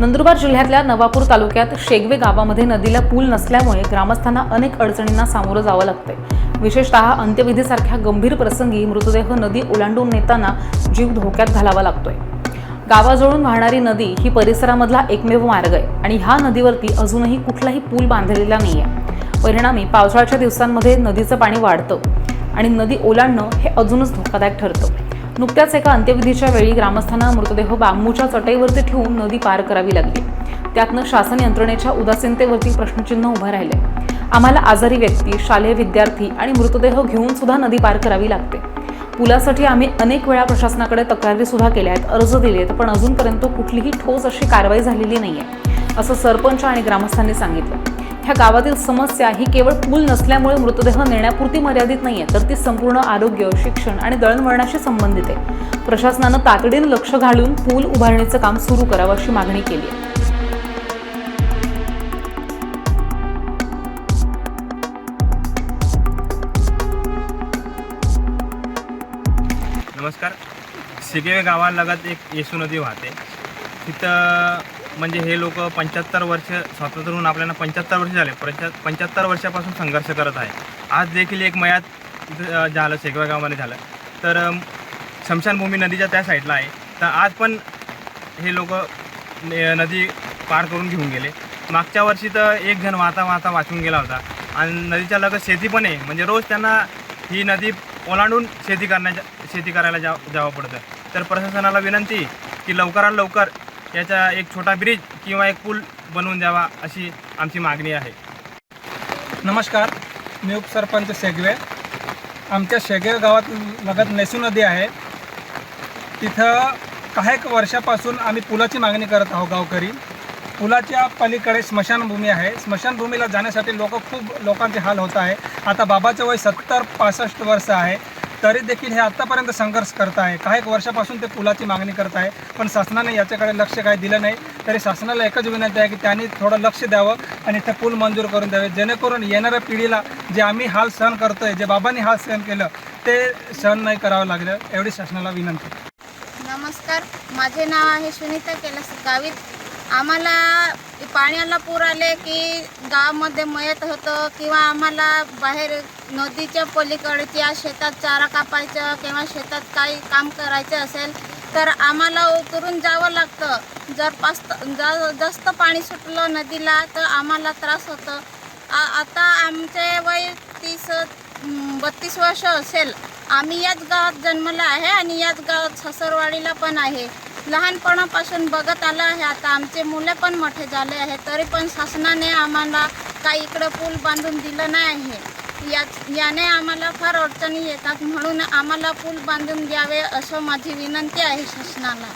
नंदुरबार जिल्ह्यातल्या नवापूर तालुक्यात शेगवे गावामध्ये नदीला पूल नसल्यामुळे ग्रामस्थांना अनेक अडचणींना सामोरं जावं लागतंय. विशेषतः अंत्यविधीसारख्या गंभीर प्रसंगी मृतदेह नदी ओलांडून नेताना जीव धोक्यात घालावा लागतोय. गावाजवळून वाहणारी नदी ही परिसरामधला एकमेव मार्ग आहे आणि ह्या नदीवरती अजूनही कुठलाही पूल बांधलेला नाही आहे परिणामी पावसाळ्याच्या दिवसांमध्ये नदीचं पाणी वाढतं आणि नदी ओलांडणं हे अजूनच धोकादायक ठरतं. नुकत्याच एका अंत्यविधीच्या वेळी ग्रामस्थांना मृतदेह बांबूच्या चटईवरती ठेवून नदी पार करावी लागली. त्यातनं शासन यंत्रणेच्या उदासीनतेवरती प्रश्नचिन्ह उभं राहिले आम्हाला आजारी व्यक्ती शालेय विद्यार्थी आणि मृतदेह घेऊन सुद्धा नदी पार करावी लागते. पुलासाठी आम्ही अनेक वेळा प्रशासनाकडे तक्रारी सुद्धा केल्या आहेत अर्ज दिले आहेत पण अजूनपर्यंत कुठलीही ठोस अशी कारवाई झालेली नाही आहे असं सरपंच आणि ग्रामस्थांनी सांगितलं. ह्या गावातील समस्या ही केवळ पूल नसल्यामुळे मृतदेह नेण्यापुरती मर्यादित नाहीये तर ती संपूर्ण आरोग्य शिक्षण आणि दळणवळणाशी संबंधित आहे. प्रशासनानं तातडीनं लक्ष घालून पूल उभारणीचं काम सुरू करावं अशी मागणी केली आहे. नमस्कार. सिगेवे गावालगत एक येसू नदी वाहते. तिथं म्हणजे हे लोक पंच्याहत्तर वर्ष स्वातंत्र्य होऊन आपल्याला पंच्याहत्तर वर्ष झाले. पंच्या पंच्याहत्तर वर्षापासून संघर्ष करत आहे. आज देखील एक मयात झालं शेगवा गावामध्ये झालं. तर शमशानभूमी नदीच्या त्या साईडला आहे. तर आज पण हे लोक नदी पार करून घेऊन गेले. मागच्या वर्षी तर एक जण वाहता वाहता वाचून गेला होता. आणि नदीच्या लगत शेती पण आहे. म्हणजे रोज त्यांना ही नदी ओलांडून शेती करण्याच्या शेती करायला जा जावं पडतं. तर प्रशासनाला विनंती की लवकरात लवकर याचा एक छोटा ब्रिज किंवा एक पूल बनवून द्यावा अशी आमची मागणी आहे. नमस्कार मी उपसरपंच शेगवे. आमच्या शेगवे गावात लगत नेसू नदी आहे. तिथं काही वर्षापासून आम्ही पुलाची मागणी करत आहोत गावकरी. पुलाच्या पलीकडे स्मशानभूमी आहे. स्मशानभूमीला जाण्यासाठी लोक खूप लोकांचे हाल होत आहे. आता बाबाचं वय सत्तर पासष्ट वर्ष आहे. तरी देखील हे आत्तापर्यंत संघर्ष करत आहे काही एक वर्षापासून ते पुलाची मागणी करत आहे पण शासनाने याच्याकडे लक्ष काही दिलं नाही. तरी शासनाला एकच विनंती आहे की त्यांनी थोडं लक्ष द्यावं आणि ते पूल मंजूर करून द्यावे. जेणेकरून येणाऱ्या पिढीला जे आम्ही हाल सहन करतोय जे बाबांनी हाल सहन केलं ते सहन नाही करावं लागलं एवढी शासनाला विनंती. नमस्कार. माझे नाव आहे सुनीता कैलास गावित. आम्हाला पाण्याला पूर आले की गावामध्ये मयत होतं किंवा आम्हाला बाहेर नदीच्या पलीकडच्या शेतात चारा कापायचं किंवा शेतात काही काम करायचं असेल तर आम्हाला उतरून जावं लागतं. जर पास्त जा जास्त पाणी सुटलं नदीला तर आम्हाला त्रास होतं. आ आता आमचे वय तीस बत्तीस वर्ष असेल. आम्ही याच गावात जन्मला आहे आणि याच गावात सासरवाडीला पण आहे. लहानपणापासून बघत आलं आहे. आता आमचे मुलं पण मोठे झाले आहे तरी पण शासनाने आम्हाला काही इकडं पूल बांधून दिलं नाही. आहे या याने आम्हाला फार अडचणी येतात. म्हणून आम्हाला पूल बांधून द्यावे असं माझी विनंती आहे शासनाला.